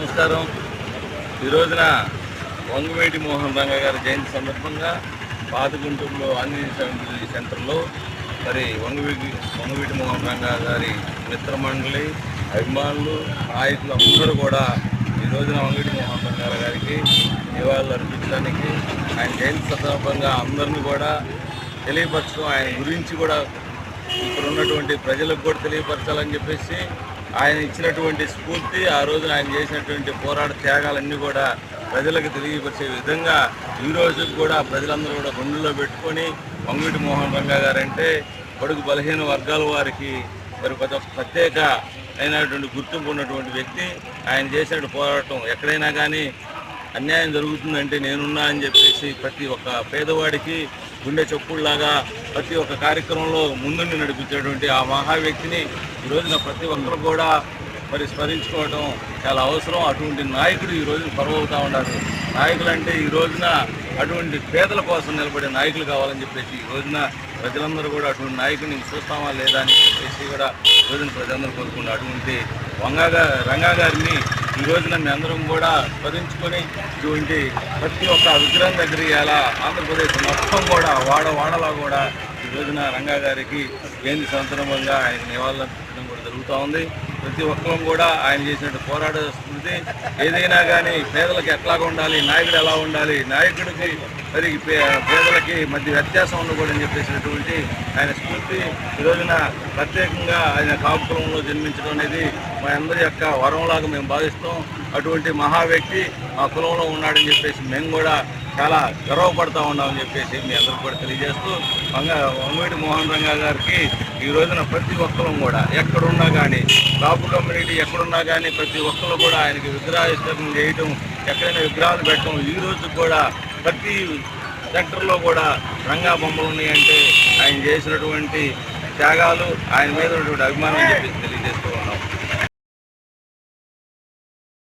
నమస్కారం. ఈ రోజున వంగవేటి మోహన్ రంగ గారి జయంతి సందర్భంగా పాతగుంటూరులో ఆంజనేయ సెంటర్లో మరి వంగవీటి వంగవీటి మోహన్ రంగ గారి మిత్ర మండలి అభిమానులు నాయకులు అందరూ కూడా ఈ రోజున వంగవీటి మోహన్ రంగ గారికి నివాళులు అర్పించడానికి ఆయన జయంతి సందర్భంగా అందరినీ కూడా తెలియపరచడం ఆయన గురించి కూడా ఇక్కడ ఉన్నటువంటి ప్రజలకు కూడా తెలియపరచాలని చెప్పేసి ఆయన ఇచ్చినటువంటి స్ఫూర్తి ఆ రోజు ఆయన చేసినటువంటి పోరాట త్యాగాలన్నీ కూడా ప్రజలకు తెలియపరిచే విధంగా ఈ రోజు కూడా ప్రజలందరూ కూడా గుండెల్లో పెట్టుకొని వంగిటి మోహన్ రంగా గారంటే కొడుకు బలహీన వర్గాల వారికి మరి ప్రతి- ప్రత్యేక అయినటువంటి గుర్తింపు ఉన్నటువంటి వ్యక్తి. ఆయన చేసిన పోరాటం ఎక్కడైనా కానీ అన్యాయం జరుగుతుందంటే నేనున్నా అని చెప్పేసి ప్రతి ఒక్క పేదవాడికి గుండె చొప్పుడులాగా ప్రతి ఒక్క కార్యక్రమంలో ముందుండి నడిపించేటువంటి ఆ మహా వ్యక్తిని ఈ రోజున ప్రతి ఒక్కరు కూడా మరి స్మరించుకోవడం చాలా అవసరం. అటువంటి నాయకుడు ఈ రోజున పరవవుతా ఉన్నారు నాయకులు అంటే ఈ రోజున అటువంటి పేదల కోసం నిలబడే నాయకులు కావాలని చెప్పేసి ఈ రోజున ప్రజలందరూ కూడా అటువంటి నాయకుడిని చూస్తామా లేదా అని చెప్పేసి కూడా రోజున ప్రజలందరూ కోరుకున్నారు అటువంటి వంగగా రంగా గారిని ఈ రోజున మీ అందరం కూడా స్మరించుకొని ఇటువంటి ప్రతి ఒక్క విగ్రహం దగ్గర ఇలా ఆంధ్రప్రదేశ్ మొత్తం కూడా వాడ వాడలా కూడా ఈ రోజున రంగా గారికి ఏంది సందర్భంగా ఆయన నివాళులు అర్పించడం కూడా జరుగుతూ ఉంది. ప్రతి ఒక్కరం కూడా ఆయన చేసిన పోరాట స్మృతి ఏదైనా కానీ పేదలకు ఎట్లాగా ఉండాలి నాయకుడు ఎలా ఉండాలి నాయకుడికి మరి పే- పేదలకి మధ్య వ్యత్యాసం ఉండకూడదని చెప్పేసినటువంటి ఆయన స్ఫూర్తి. ఈరోజున రోజున ప్రత్యేకంగా ఆయన కాపు జన్మించడం అనేది మా అందరి యొక్క వరంలాగా మేము భావిస్తాం. అటువంటి మహా వ్యక్తి మా కులంలో ఉన్నాడని చెప్పేసి మేము కూడా చాలా గర్వపడతా ఉన్నామని చెప్పేసి మీ అందరికి కూడా తెలియజేస్తూ వంగ వంగవీటి మోహన్ రంగా గారికి ఈ రోజున ప్రతి ఒక్కరూ కూడా ఎక్కడున్నా కానీ కాపు కమ్యూనిటీ ఎక్కడున్నా కానీ ప్రతి ఒక్కరు కూడా ఆయనకి విగ్రహావిష్కరణ చేయటం ఎక్కడైనా విగ్రహాలు పెట్టడం ఈ రోజు కూడా ప్రతి సెక్టర్లో కూడా రంగా బొమ్మలు ఉన్నాయంటే ఆయన చేసినటువంటి త్యాగాలు ఆయన మీద ఉన్నటువంటి అభిమానం అని చెప్పి తెలియజేస్తూ ఉన్నాం.